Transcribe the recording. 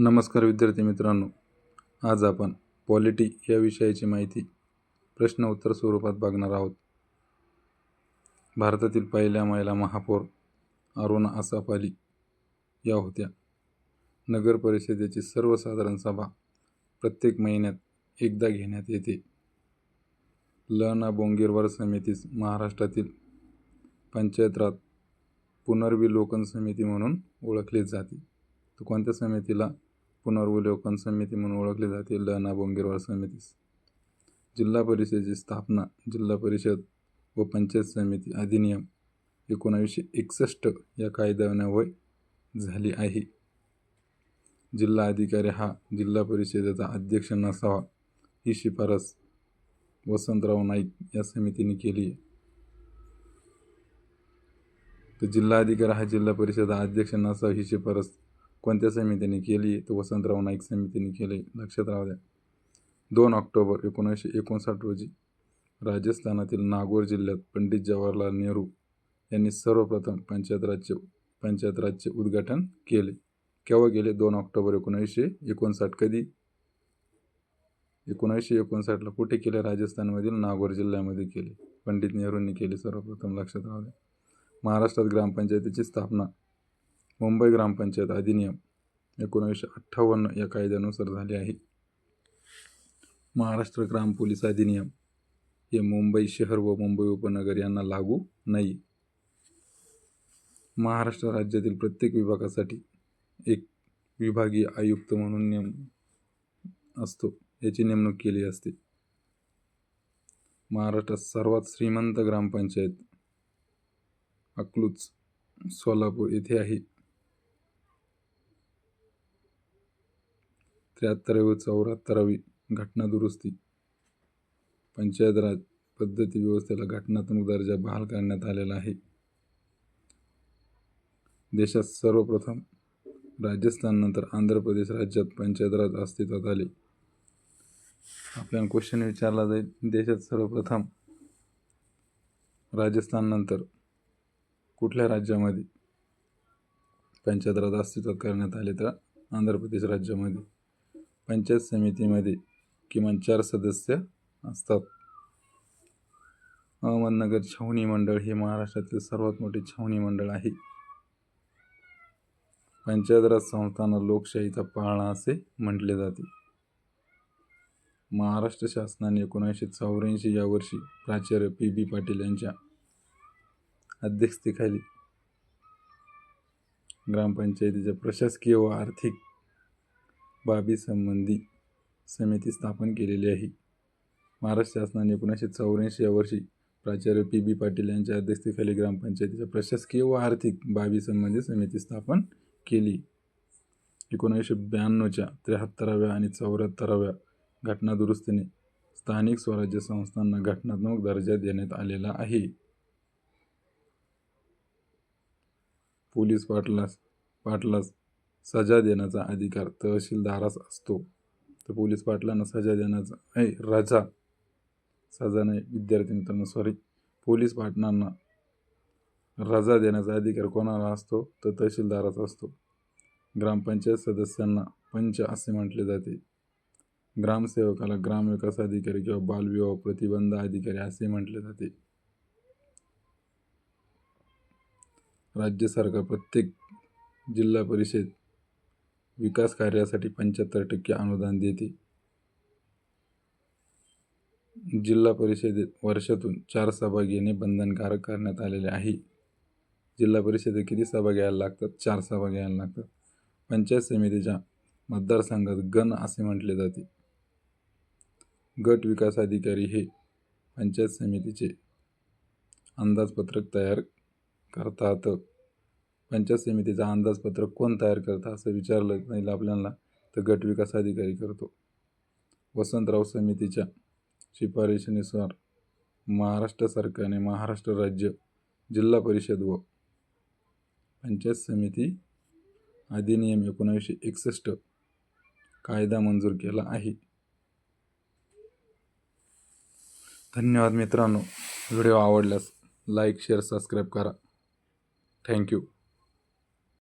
नमस्कार विद्यार्थी मित्रांनो. आज आपण पॉलिटी या विषयाची माहिती प्रश्न उत्तर स्वरूपात बघणार आहोत. भारतातील पहिल्या महिला महापौर अरुणा आसाफ अली या होत्या. नगर परिषदेची सर्वसाधारण सभा प्रत्येक महिन्यात एकदा घेण्यात येते. ल. ना. बोंगीरवार समितीस महाराष्ट्रातील पंचायत राज पुनर्विलोकन समिती म्हणून ओळखली जाते. तर कोणत्या समितीला? पुनर्वलोकन समिती म्हणून ओळखले जाते. ल ना बोंगीरवार समितीस जिल्हा परिषदेची स्थापना जिल्हा परिषद व पंचायत समिती अधिनियम एकोणावीसशे एकसष्ट या कायद्यान्वये झाली आहे. जिल्हा अधिकारी हा जिल्हा परिषदेचा अध्यक्ष नसावा ही शिफारस वसंतराव नाईक या समितीने केली आहे. तर जिल्हाधिकारी हा जिल्हा परिषद अध्यक्ष नसावा ही शिफारस कोणत्या समितीने केली? तर वसंतराव नाईक समितीने केले. लक्षात राहू द्या. दोन ऑक्टोबर एकोणीसशे एकोणसाठ रोजी राजस्थानातील नागोर जिल्ह्यात पंडित जवाहरलाल नेहरू यांनी सर्वप्रथम पंचायत राज्य पंचायत राज्य उद्घाटन केले. केव्हा गेले दोन ऑक्टोबर एकोणीसशे एकोणसाठ कधी? एकोणीसशे एकोणसाठला कुठे केले? राजस्थानमधील नागोर जिल्ह्यामध्ये केले. पंडित नेहरूंनी केले सर्वप्रथम. लक्षात राहू द्या. महाराष्ट्रात ग्रामपंचायतीची स्थापना मुंबई ग्रामपंचायत अधिनियम एकोणीसशे अठ्ठावन्न या कायद्यानुसार झाले आहे. महाराष्ट्र ग्राम पोलीस अधिनियम हे मुंबई शहर व मुंबई उपनगर यांना लागू नाही. महाराष्ट्र राज्यातील प्रत्येक विभागासाठी एक विभागीय आयुक्त म्हणून नेम असतो याची नेमणूक केली असते. महाराष्ट्रात सर्वात श्रीमंत ग्रामपंचायत अकलूज सोलापूर येथे आहे. त्र्याहत्तरावी व चौऱ्याहत्तरावी घटना दुरुस्ती. पंचायत राज पद्धती व्यवस्थेला घटनात्मक दर्जा बहाल करण्यात आलेला आहे. देशात सर्वप्रथम राजस्थाननंतर आंध्र प्रदेश राज्यात पंचायत राज अस्तित्वात आले. आपल्याला क्वेश्चन विचारला जाईल देशात सर्वप्रथम राजस्थाननंतर कुठल्या राज्यामध्ये पंचायत राज अस्तित्वात करण्यात आले तर आंध्र प्रदेश राज्यामध्ये? पंचायत समितीमध्ये किमान चार सदस्य असतात. अहमदनगर छावणी मंडळ हे महाराष्ट्रातील सर्वात मोठे छावणी मंडळ आहे. पंचायत राज संस्थांना लोकशाहीचा पाळणा असे म्हटले जाते. महाराष्ट्र शासनाने एकोणीसशे चौऱ्याऐंशी या वर्षी प्राचार्य पी बी पाटील यांच्या अध्यक्षतेखाली ग्रामपंचायतीच्या प्रशासकीय व आर्थिक बाबीसंबंधी समिती स्थापन केलेली आहे. महाराष्ट्र शासनाने एकोणीसशे चौऱ्याऐंशी या वर्षी प्राचार्य पी बी पाटील यांच्या अध्यक्षतेखाली ग्रामपंचायतीच्या प्रशासकीय व आर्थिक बाबीसंबंधी समिती स्थापन केली. एकोणीसशे ब्याण्णवच्या त्र्याहत्तराव्या आणि चौऱ्याहत्तराव्या घटनादुरुस्तीने स्थानिक स्वराज्य संस्थांना घटनात्मक दर्जा देण्यात आलेला आहे. पोलीस पाटलास पाटलास सजा देण्याचा अधिकार तहसीलदारास असतो. तर पोलीस पाटलांना सजा देण्याचा नाही रजा. सजा नाही विद्यार्थी मित्रांनो सॉरी पोलीस पाटलांना रजा देण्याचा अधिकार कोणाला असतो? तर तहसीलदाराचा असतो. ग्रामपंचायत सदस्यांना पंच असे म्हटले जाते. ग्रामसेवकाला ग्रामविकास अधिकारी किंवा बालविवाह प्रतिबंध अधिकारी असे म्हटले जाते. राज्य सरकार प्रत्येक जिल्हा परिषद विकास कार्यासाठी पंच्याहत्तर टक्के अनुदान देते. जिल्हा परिषदेत वर्षातून चार सभा घेणे बंधनकारक करण्यात आलेले आहे. जिल्हा परिषदेत किती सभा घ्यायला लागतात? चार सभा घ्यायला लागतात. पंचायत समितीच्या मतदारसंघात गण असे म्हटले जाते. गट विकास अधिकारी हे पंचायत समितीचे अंदाजपत्रक तयार करतात. पंचायत समितीचा अंदाजपत्रक कोण तयार करतं असं विचारलं नाही आपल्याला तर गट विकास अधिकारी करतो. वसंतराव समितीच्या शिफारशीनुसार महाराष्ट्र सरकारने महाराष्ट्र राज्य जिल्हा परिषद व पंचायत समिती अधिनियम एकोणीसशे एकसष्ट कायदा मंजूर केला आहे. धन्यवाद मित्रांनो. व्हिडिओ आवडल्यास लाईक शेअर सबस्क्राईब करा. Thank you.